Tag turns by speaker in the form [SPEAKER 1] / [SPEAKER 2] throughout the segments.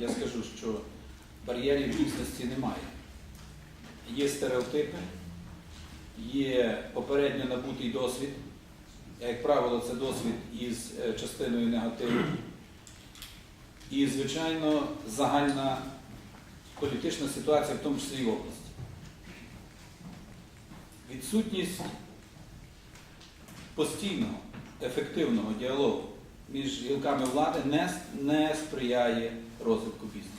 [SPEAKER 1] я скажу, що бар'єрів дійсності немає. Є стереотипи, є попередньо набутий досвід. Як правило, це досвід із е, частиною негативу. І, звичайно, загальна політична ситуація, в тому числі і області. Відсутність постійного, ефективного діалогу між гілками влади не, не сприяє розвитку бізнесу.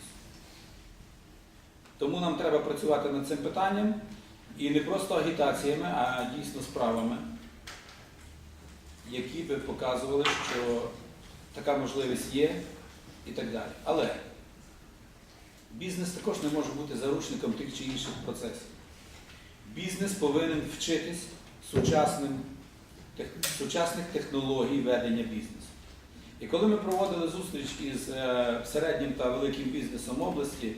[SPEAKER 1] Тому нам треба працювати над цим питанням і не просто агітаціями, а дійсно справами, які би показували, що така можливість є і так далі. Але бізнес також не може бути заручником тих чи інших процесів. Бізнес повинен вчитись сучасним, тех- сучасних технологій ведення бізнесу. І коли ми проводили зустріч із е, середнім та великим бізнесом області,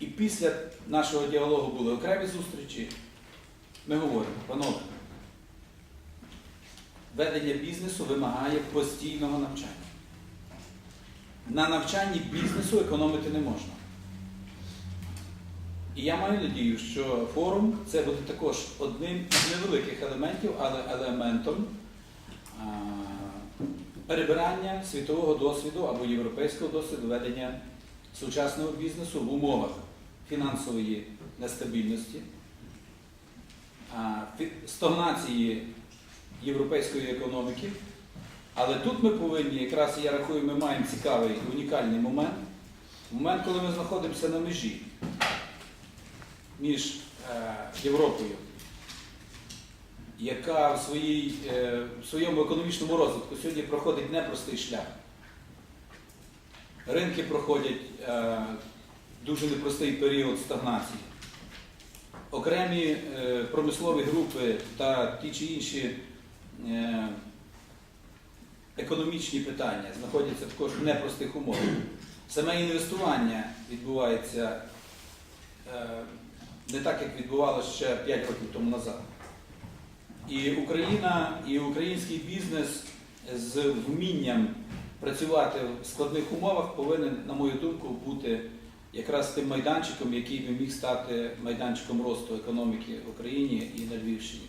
[SPEAKER 1] і після нашого діалогу були окремі зустрічі, ми говоримо, панове, ведення бізнесу вимагає постійного навчання. На навчанні бізнесу економити не можна. І я маю надію, що форум це буде також одним із невеликих елементів, але елементом перебирання світового досвіду або європейського досвіду ведення сучасного бізнесу в умовах фінансової нестабільності, стагнації європейської економіки. Але тут ми повинні, якраз я рахую, ми маємо цікавий унікальний момент. Момент, коли ми знаходимося на межі між е, Європою, яка в, своїй, е, в своєму економічному розвитку сьогодні проходить непростий шлях. Ринки проходять е, дуже непростий період стагнації. Окремі е, промислові групи та ті чи інші економічні питання знаходяться також в непростих умовах. Саме інвестування відбувається не так, як відбувалося ще 5 років тому назад. І Україна, і український бізнес з вмінням працювати в складних умовах повинен, на мою думку, бути якраз тим майданчиком, який би міг стати майданчиком росту економіки в Україні і на Львівщині.